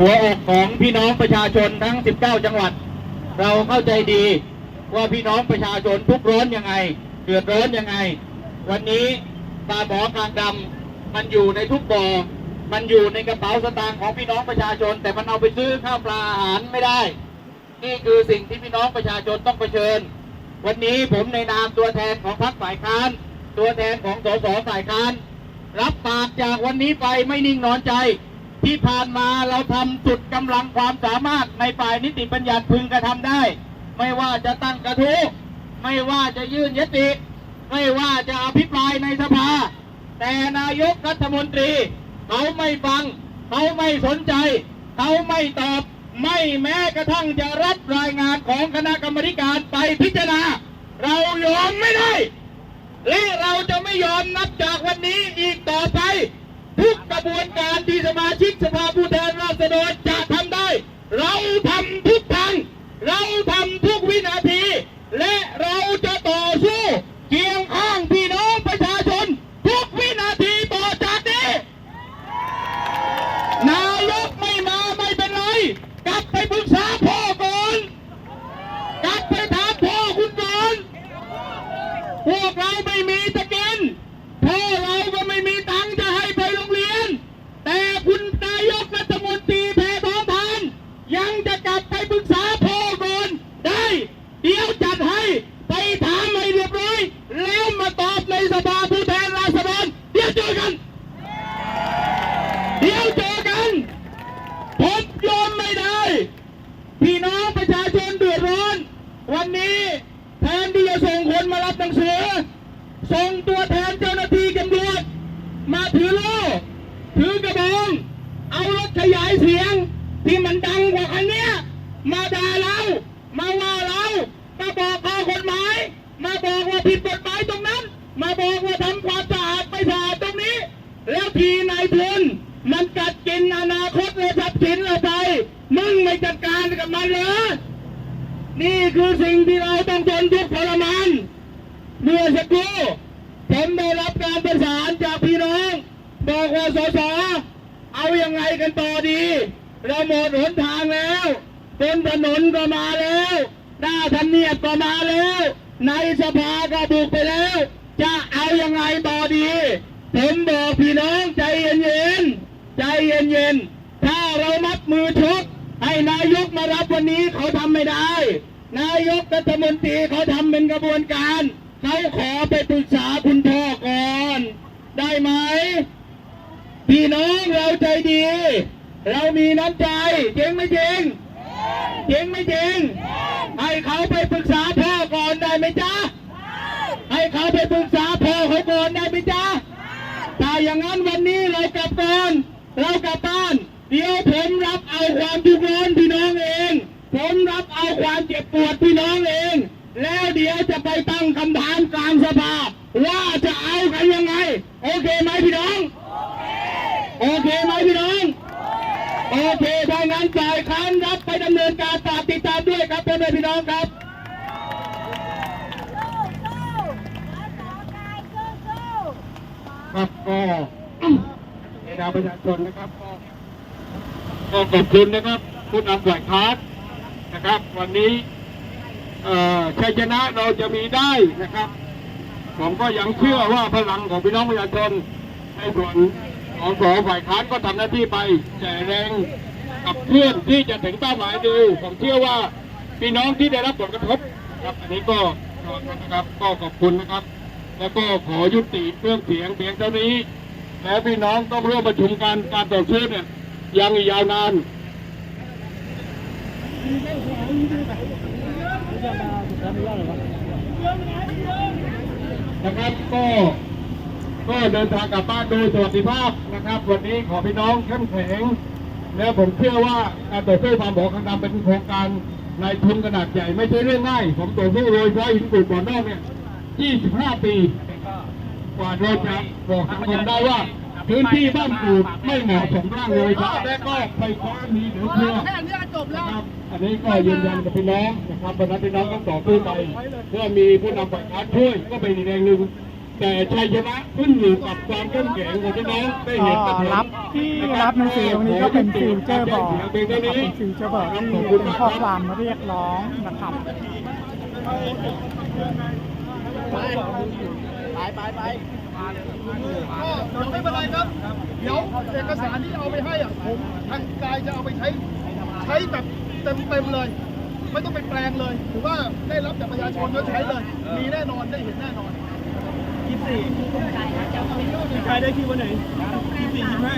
หัวอกของพี่น้องประชาชนทั้ง 19 จังหวัด เราเข้าใจดีว่าพี่น้องประชาชนทุกร้อนยังไง เดือดร้อนยังไง วันนี้ปลาหมอกลางดำมันอยู่ในทุกบ่อ มันอยู่ในกระเป๋าสตางค์ของพี่น้องประชาชน แต่มันเอาไปซื้อข้าวปลาอาหารไม่ได้ นี่คือสิ่งที่พี่น้องประชาชนต้องเผชิญ วันนี้ผมในนามตัวแทนของพรรคฝ่ายค้าน ตัวแทนของสสฝ่ายค้าน รับปากจากวันนี้ไปไม่นิ่งนอนใจ ที่ผ่านมาเราทำสุดกำลังความสามารถในฝ่ายนิติบัญญัติพึงกระทำได้ ไม่ว่าจะตั้งกระทู้ไม่ว่าจะยื่นยติ ไม่ว่าจะอภิปรายในสภา แต่นายกรัฐมนตรีเขาไม่ฟัง เขาไม่สนใจ เขาไม่ตอบ ไม่แม้กระทั่งจะรับรายงานของคณะกรรมการไปพิจารณา เรายอมไม่ได้ และเราจะไม่ยอมนับจากวันนี้อีกต่อไป บวนการที่สมาชิกสภาผู้แทนราษฎรจะทำได้ เราทำทุกทางเราทำทุกวินาที และเราจะต่อสู้เคียงข้างพี่น้องประชาชน ทุกวินาทีต่อจากนี้นายกไม่มาไม่เป็นไร กลับไปปรึกษาพ่อก่อนกลับไปถามพ่อคุณก่อนพวกเราไม่มีจะกินพ่อเราก็ไม่มีตังค์จะให้ไปโรงเรียน แต่คุณนายกรัฐมนตรีแพทองทาน ยังจะกลับไปปรึกษาพ่อก่อนได้ เดี๋ยวจัดให้ไปถามให้เรียบร้อย แล้วมาตอบในสภาผู้แทนราษฎรเดี๋ยวเจอกัน เดี๋ยวเจอกันผมยอมไม่ได้ พี่น้อง ประชาชนเดือดร้อน วันนี้แทนที่จะส่งคนมารับหนังสือ ส่งตัวแทนเจ้าหน้าที่ตำรวจมาถือโล่ถือกระบอง เอารถขยายเสียง ที่มันดังกว่าคันเนี้ยมาด่าเรา มาว่าเรา มาบอกข้อกฎหมาย มาบอกว่าผิดกฎหมายตรงนั้น มาบอกว่าทำความสะอาดไม่สะอาดตรงนี้ แล้วทีนายทุนมันกัดกินอนาคตและทรัพย์สินเราไป มึงไม่จัดการกับมันเหรอ นี่คือสิ่งที่เราต้องทนทุกข์ทรมานเมื่อสักครู่ผมได้รับการประสานจากพี่น้อง บอกว่าสสเอายังไงกันต่อดี เราหมดหนทางแล้วบนถนนก็มาแล้ว หน้าทำเนียบก็มาแล้ว ในสภาก็บุกไปแล้ว จะเอายังไงต่อดีผมบอกพี่น้องใจเย็นๆ ใจเย็นๆ ถ้าเรามัดมือชก ให้นายกมารับวันนี้เขาทำไม่ได้ นายกรัฐมนตรีเขาทำเป็นกระบวนการเขาขอไปปรึกษาคุณพ่อก่อน ได้ไหมพี่น้องเราใจดี เรามีน้ำใจจริงไม่จริงจริงไม่จริงให้เขาไปปรึกษาพ่อก่อนได้ไหมจ๊ะ ให้เขาไปปรึกษาพ่อเขาก่อนได้ไหมจ๊ะ ถ้าอย่างนั้นวันนี้เรากลับก่อนเรากลับบ้าน เดี๋ยวผมรับเอาความทุกข์ร้อนพี่น้องเอง ผมรับเอา ความเจ็บปวดพี่น้องเอง แล้วเดี๋ยวจะไปตั้งคำถามกลางสภาว่าจะเอากันยังไง โอเคไหมพี่น้อง โอเคไหมพี่น้อง โอเคถ้างั้นฝ่ายค้านรับไปดำเนินการตามติดตามด้วยครับพ่อแม่พี่น้องครับครับก็ในนามประชาชนนะครับก็ก็ขอบคุณนะครับ ผู้นำฝ่ายค้าน นะครับ วันนี้ชัยชนะเราจะมีได้นะครับ ผมก็ยังเชื่อว่าพลังของพี่น้องประชาชนในส่วนของสองฝ่ายค้านก็ทำหน้าที่ไปแต่แรงกับเพื่อนที่จะถึงเป้าหมายดีผมเชื่อว่าพี่น้องที่ได้รับผลกระทบครับอันนี้ก็ขอบคุณนะครับก็ขอบคุณนะครับ แล้วก็ขอยุติเครื่องเสียงเพียงเท่านี้ แล้วพี่น้องต้องร่วมประชุมกันการต่อสู้เนี่ยยังยาวนาน นะครับก็ก็เดินทางกลับบ้านโดยสวัสดิภาพนะครับ วันนี้ขอพี่น้องเข้มแข็ง แล้วผมเชื่อว่าการต่อสู้ความบอกคำนำเป็นโครงการในทุนขนาดใหญ่ไม่ใช่เรื่องง่าย ผมต่อสู้โดยเฉพาะหินปูนบ่อนอกเนี่ย 25 ปี กว่าเราจะบอกสังคมได้ว่า พื้นที่บ้านปูดไม่เหมาะสมร่างเลยครับและก็ไฟฟ้ามีเหลือเชื่อแค่นี้จบแล้วครับอันนี้ก็ยืนยันกับพี่น้องนะครับวันนั้นพี่น้องต้องต่อสู้ไปเพื่อมีผู้นำฝ่ายค้านช่วยก็เป็นอีกแรงหนึ่งแต่ชัยชนะขึ้นอยู่กับความเข้มแข็งของพี่น้องได้เห็นกันก็รับที่รับหนังสือตรงนี้ก็เป็นฟิวเจอร์บอร์ดนะครับเป็นฟิวเจอร์บอร์ดที่เป็นข้อความเรียกร้องนะครับ ก็ไม่เป็นไรครับ เดี๋ยวเอกสารที่เอาไปให้อะผมทางกายจะเอาไปใช้ใช้แบบเต็มเต็มๆเลย ไม่ต้องไปแปลงเลยถือว่าได้รับจากประชาชนแล้วใช้เลย มีแน่นอนได้เห็นแน่นอนยี่สี่ใครได้คิววันไหนยี่สี่ยี่ห้า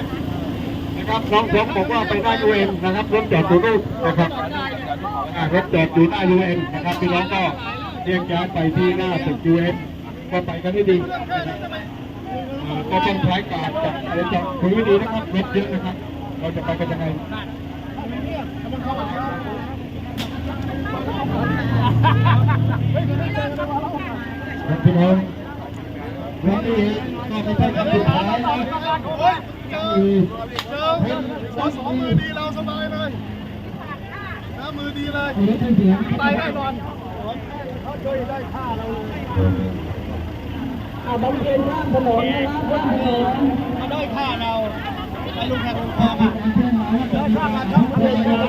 นะครับน้องผมบอกว่าไปได้ยูเอ็นนะครับรถจอดอยู่นู่นนะครับอ่ารถจอดอยู่หน้ายูเอ็นนะครับพี่น้องก็เรียงย้ายไปที่หน้าตึกยูเอ็น ก็ไปกันให้ดีนะครับอ่าก็ต้องใช้การจัดอะไรจัดคุยให้ดีนะครับรถเยอะนะครับ เราจะไปกันยังไงครับพี่น้องวันนี้ก็ไม่ใช่ครั้งสุดท้ายนะโอ้ยเจอเจอสอสอมือดีเราสบายเลยนะมือดีเลยรถเสียงไปแน่นอนเขาช่วยได้ค่าเราเลย อ่าบริเวณด้านถนนนะครับด้านถนนเขาด้ค่าเราไปลงแข่งลงคลองอะด้ค่ามาทั้งประเทศเลย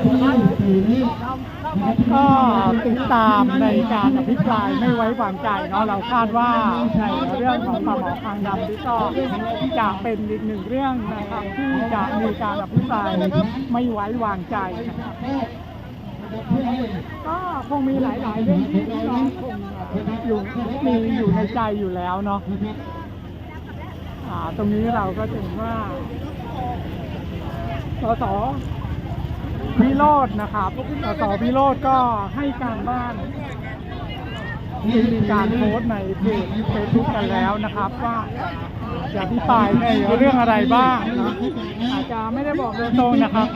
ก็ติดตามในการอภิปรายไม่ไว้วางใจเนาะเราคาดว่าในเรื่องของปลาหมอคางดำนี่ก็จะเป็นอีกหนึ่งเรื่องนะครับที่จะมีการอภิปรายไม่ไว้วางใจนะครับก็คงมีหลาย ๆ เรื่องที่พี่น้องคง อยู่มีอยู่ในใจอยู่แล้วเนาะอ่าตรงนี้เราก็ถึงว่าสสพิโรจน์นะครับสสพิโรจน์ก็ให้การบ้านที่มีการโพสในเพจเฟซบุ๊กกันแล้วนะครับ ว่าจะอภิปรายในเรื่องอะไรบ้างนะอาจจะไม่ได้บอกโดยตรงนะครับ